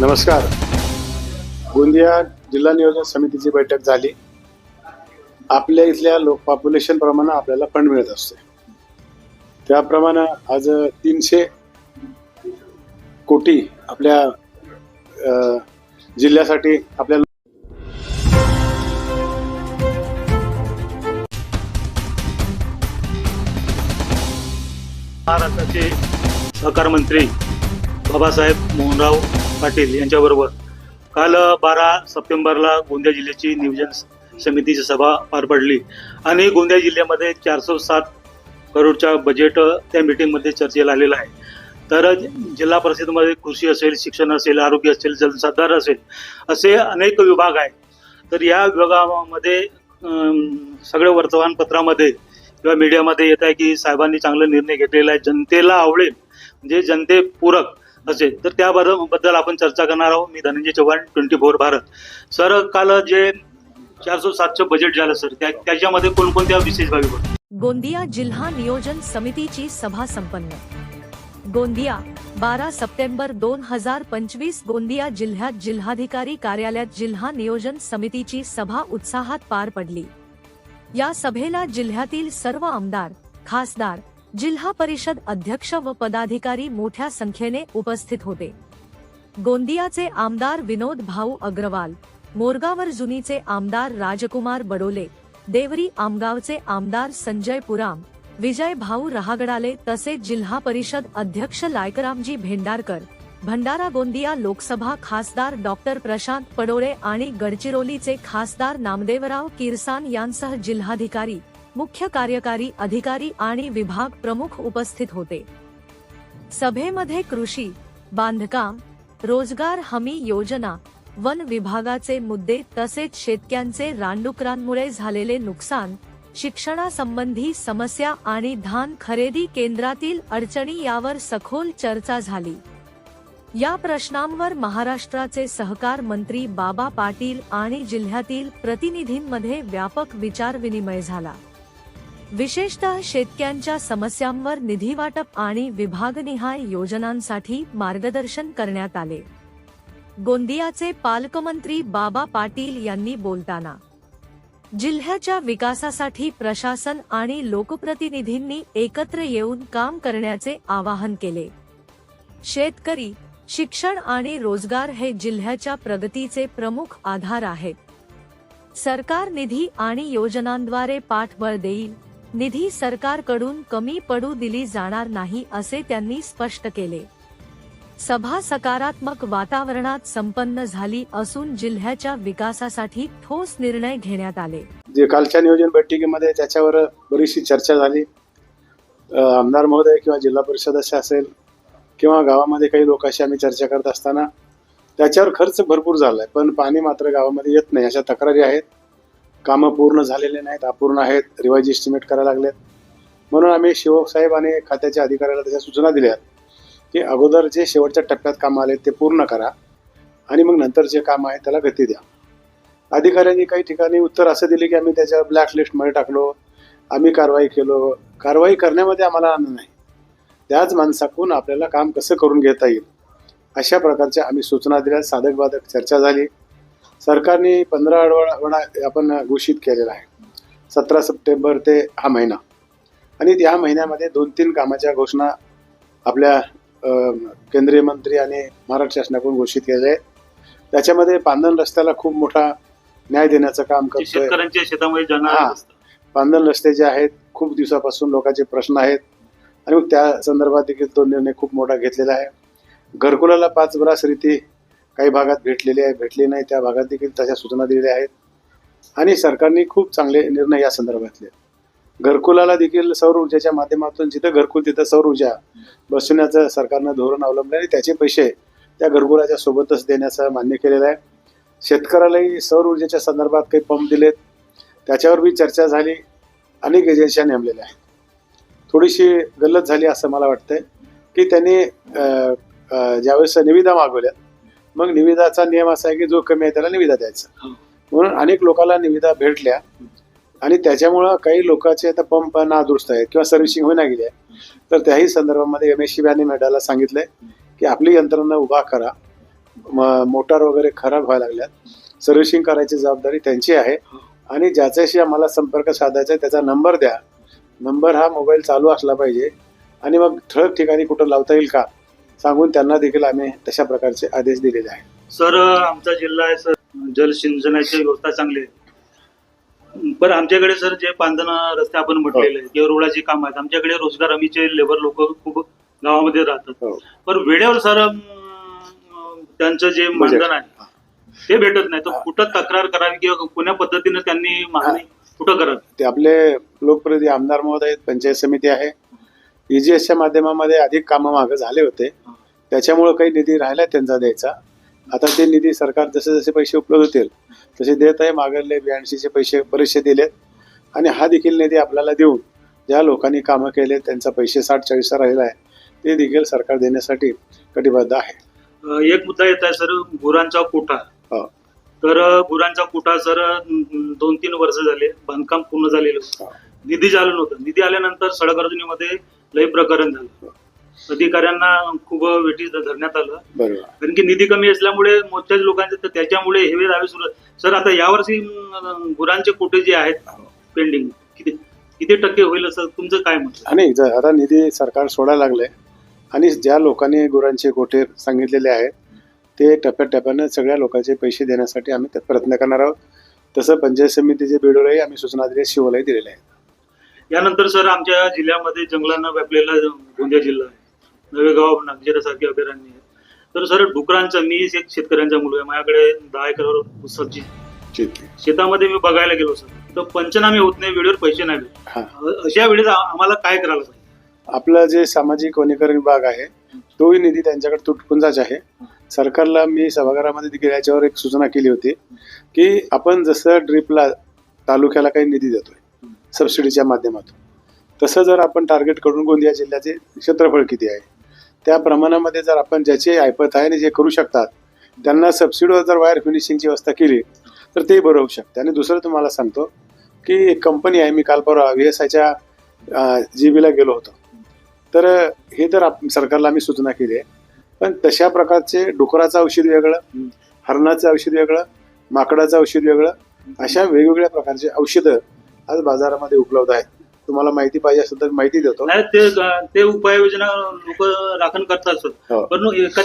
नमस्कार. गोंदिया जिल्हा नियोजन समितीची बैठक झाली. आपल्या इथल्या लोक पॉप्युलेशन प्रमाणे आपल्याला फंड मिळत असते. त्याप्रमाणे आज तीनशे कोटी आपल्या जिल्ह्यासाठी आपल्या महाराष्ट्राचे सहकार मंत्री बाबासाहेब मोहनराव पाटील यांच्याबरोबर काल बारा सप्टेंबरला गोंदिया जिल्ह्याची नियोजन समितीची सभा पार पडली आणि गोंदिया जिल्ह्यामध्ये चारशे सात करोडच्या बजेट त्या मीटिंगमध्ये चर्चेला आलेलं आहे. तर जिल्हा परिषदेमध्ये कृषी असेल शिक्षण असेल आरोग्य असेल जलसाधार असेल असे अनेक विभाग आहेत. तर या विभागामध्ये सगळं सगळ्या वर्तमानपत्रामध्ये किंवा मीडियामध्ये येत आहे की साहेबांनी चांगला निर्णय घेतलेला आहे. जनतेला आवडेल. म्हणजे जनतेपूरक असेल. तर त्याबद्दल आपण चर्चा करणार आहोत. मी Dhananjay Chavan twenty four Bharat. Sir काल जे चारशे सातचं बजेट झालं सर त्या त्याच्यामध्ये कोणकोणत्या विशेष बाबी होत्या? गोंदिया जिल्हा नियोजन समितीची सभा संपन्न. गोंदिया बारा सप्टेंबर दोन हजार पंचवीस गोंदिया जिल्ह्यात जिल्हाधिकारी कार्यालयात जिल्हा नियोजन समितीची सभा उत्साहात पार पडली. या सभेला जिल्ह्यातील सर्व आमदार खासदार जिल्हा परिषद अध्यक्ष व पदाधिकारी मोठ्या संख्येने उपस्थित होते. गोंदियाचे आमदार विनोद भाऊ अग्रवाल मोरगावर जुनीचे आमदार राजकुमार बडोले देवरी आमगावचे आमदार संजय पुराम विजय भाऊ रहागडाले तसेच जिल्हा परिषद अध्यक्ष लायकरामजी भेंडारकर भंडारा गोंदिया लोकसभा खासदार डॉक्टर प्रशांत पडोळे आणि गडचिरोलीचे खासदार नामदेवराव किरसान यांसह जिल्हाधिकारी मुख्य कार्यकारी अधिकारी आणि विभाग प्रमुख उपस्थित होते. सभेमध्ये कृषी बांधकाम रोजगार हमी योजना वन विभागाचे मुद्दे तसेच शेतक्यांचे रानडुकरांमुळे झालेले नुकसान शिक्षणासंबंधी समस्या आणि धान खरेदी केंद्रातील अडचणी यावर सखोल चर्चा झाली. या प्रश्नांवर महाराष्ट्राचे सहकार मंत्री बाबा पाटील आणि जिल्ह्यातील प्रतिनिधींमध्ये व्यापक विचारविनिमय झाला. विशेषतः शेतकऱ्यांच्या समस्यांवर निधी वाटप आणि विभागनिहाय योजनांसाठी मार्गदर्शन करण्यात आले. गोंदियाचे पालकमंत्री बाबा पाटील यांनी बोलताना जिल्ह्याच्या विकासासाठी प्रशासन आणि लोकप्रतिनिधींनी एकत्र येऊन काम करण्याचे आवाहन केले. शेतकरी शिक्षण आणि रोजगार हे जिल्ह्याच्या प्रगतीचे प्रमुख आधार आहेत. सरकार निधी आणि योजनांद्वारे पाठबळ देईल निधी सरकारकडून कमी पडू दिली जाणार नाही असे त्यांनी स्पष्ट केले. सभा सकारात्मक वातावरणात संपन्न झाली असून जिल्ह्याच्या विकासासाठी ठोस निर्णय घेण्यात आले. जे कालच्या नियोजन बैठकीमध्ये त्याच्यावर बरीचशी चर्चा झाली. आमदार महोदय किंवा जिल्हा परिषद असेल किंवा गावामध्ये काही लोकांशी आम्ही चर्चा करत असताना त्याच्यावर खर्च भरपूर झाला आहे पण पाणी मात्र गावामध्ये येत नाही अशा तक्रारी आहेत. कामं पूर्ण झालेले नाहीत अपूर्ण आहेत रिवाईज एस्टिमेट करायला लागलेत. म्हणून आम्ही शिवसाहेब आणि खात्याच्या अधिकाऱ्याला त्याच्या सूचना दिल्या की अगोदर जे शेवटच्या टप्प्यात कामं आले ते पूर्ण करा आणि मग नंतर जे काम आहे त्याला गती द्या. अधिकाऱ्यांनी काही ठिकाणी उत्तर असं दिले की आम्ही त्याच्या ब्लॅक लिस्टमध्ये टाकलो आम्ही कारवाई केलो. कारवाई करण्यामध्ये आम्हाला आनंद नाही. त्याच माणसाकडून आपल्याला काम कसं करून घेता येईल? अशा प्रकारच्या आम्ही सूचना दिल्या साधक बाधक चर्चा झाली. सरकारने पंधरा आठवडा आपण घोषित केलेला आहे. सतरा सप्टेंबर ते हा महिना. आणि त्या महिन्यामध्ये दोन तीन कामाच्या घोषणा आपल्या केंद्रीय मंत्री आणि महाराष्ट्र शासनाकडून घोषित केलेल्या आहेत. त्याच्यामध्ये पांदन रस्त्याला खूप मोठा न्याय देण्याचं काम करतोय. हा. पांदन रस्ते जे आहेत खूप दिवसापासून लोकांचे प्रश्न आहेत. आणि मग त्या संदर्भात देखील तो निर्णय खूप मोठा घेतलेला आहे. घरकुलाला पाच बरास रीती काही भागात भेटलेली आहे भेटली नाही त्या भागात देखील तशा सूचना दिलेल्या आहेत. आणि सरकारने खूप चांगले निर्णय या संदर्भातले घरकुलाला देखील सौर ऊर्जेच्या माध्यमातून जिथं घरकुल तिथं सौर ऊर्जा बसवण्याचं सरकारनं धोरण अवलंबलं आणि त्याचे पैसे त्या घरकुलाच्या सोबतच देण्याचं मान्य केलेलं आहे. शेतकऱ्यालाही सौर ऊर्जेच्या संदर्भात काही पंप दिलेत. त्याच्यावर बी चर्चा झाली. अनेक एजन्स्या नेमलेल्या आहेत. थोडीशी गल्लत झाली असं मला वाटतंय की त्यांनी ज्यावेळेस निविदा मागवल्या मग निविदाचा नियम असा आहे की जो कमी आहे त्याला निविदा द्यायचा. म्हणून अनेक लोकांना निविदा भेटल्या आणि त्याच्यामुळं काही लोकांचे आता पंप नादुरुस्त आहेत किंवा सर्व्हिसिंग होईना गेली आहे. तर त्याही संदर्भामध्ये एम एस सी बी मेडाला सांगितलंय की आपली यंत्रणा उभा करा. मोटार वगैरे खराब व्हायला लागल्यात. सर्व्हिसिंग करायची जबाबदारी त्यांची आहे. आणि ज्याच्याशी आम्हाला संपर्क साधायचा आहे त्याचा नंबर द्या. नंबर हा मोबाईल चालू असला पाहिजे. आणि मग ठळक ठिकाणी कुठं लावता येईल का? सांगून त्यांना देखील आम्ही तशा प्रकारचे आदेश दिलेले आहेत. सर आमचा जिल्हा आहे सर. जलसिंचनाची व्यवस्था चांगली आहे. पण आमच्याकडे सर जे पांधन रस्ते आपण म्हटलेले आहेत किंवा रोडाची काम आहेत आमच्याकडे रोजगार हमीचे लेबर लोक खूप गावामध्ये राहतात. हो. पण वेळेवर सर त्यांचं जे मानधन आहे ते भेटत नाही. तर कुठं तक्रार करावी किंवा कोण्या पद्धतीने त्यांनी मागणी कुठं करावी? ते आपले लोकप्रतिनिधी आमदार महोदय पंचायत समिती आहे. ईजीएसच्या माध्यमामध्ये अधिक कामं मागं झाले होते. त्याच्यामुळं काही निधी राहिला त्यांचा द्यायचा. आता ते निधी सरकार जसे जसे पैसे उपलब्ध होतील तसे देत आहे. मागले ब्याऐंशीचे पैसे बरेचसे दिलेत. आणि हा देखील निधी आपल्याला देऊन ज्या लोकांनी कामं केले त्यांचा पैसे साठ चाळीसचा राहिला आहे ते देखील सरकार देण्यासाठी कटिबद्ध आहे. एक मुद्दा येत आहे सर. गुरांचा कोटा. हो. तर गुरांचा कोटा सर दोन तीन वर्ष झाले बांधकाम पूर्ण झालेलं. हो. निधी झालं नव्हतं. निधी आल्यानंतर सडक अर्जुनीमध्ये लय प्रकरण झालं. अधिकाऱ्यांना खूप वेठी धरण्यात आलं. कारण की निधी कमी असल्यामुळे मोठ्याच लोकांचे तर त्याच्यामुळे हेवे दावे सुरू सर आता यावर्षी गुरांचे कोटे जे आहेत पेंडिंग किती किती टक्के होईल असं तुमचं काय? आणि ज- आता निधी सरकार सोडायला लागले आणि ज्या लोकांनी गुरांचे गोठे सांगितलेले आहेत ते टप्प्याटप्प्यानं सगळ्या लोकांचे पैसे देण्यासाठी आम्ही प्रयत्न करणार आहोत. तसं पंचायत समितीचे बिडोलाही आम्ही सूचना दिल्या शिवलाही दिलेल्या आहेत. यानंतर सर आमच्या जिल्ह्यामध्ये जंगलानं व्यापलेला गोंदिया जिल्हा आहे नवेगाव नागझिरासारखे अभयारण्य आहे. तर सर डुकरांचा मी एक शेतकऱ्यांचा मुलगा आहे. माझ्याकडे दहा एकरवर आहे शेतामध्ये मी बघायला गेलो सर. तर पंचनामे होत नाही वेळेवर पैसे नाही अशा वेळेस आम्हाला काय करायला पाहिजे? आपलं जे सामाजिक वनीकरण विभाग आहे तोही निधी त्यांच्याकडे तुटपुंजाच आहे. सरकारला मी सभागृहामध्ये देखील याच्यावर एक सूचना केली होती की आपण जसं ड्रीपला तालुक्याला काही निधी देतोय सबसिडीच्या माध्यमातून. तसं जर आपण टार्गेट करून गोंदिया जिल्ह्याचे क्षेत्रफळ किती आहे? त्या प्रमाणामध्ये जर आपण ज्याचे ऐपत आहे आणि जे करू शकतात त्यांना सबसिडीवर जर वायर फिनिशिंगची व्यवस्था केली तर ते बरं होऊ शकते. आणि दुसरं तुम्हाला सांगतो की एक कंपनी आहे मी काल परवा व्ही एस आयच्या जी बीला गेलो होतो. तर हे तर आप- सरकारला आम्ही सूचना केली आहे. पण तशा प्रकारचे डुकराचं औषध वेगळं हरणाचं औषध वेगळं माकडाचं औषध वेगळं अशा वेगवेगळ्या प्रकारचे औषधं आज बाजारामध्ये उपलब्ध आहेत तुम्हाला माहिती पाहिजे असेल तर माहिती देतो. नाही ते ते उपाययोजना लोक राखण करतात हो. पण एका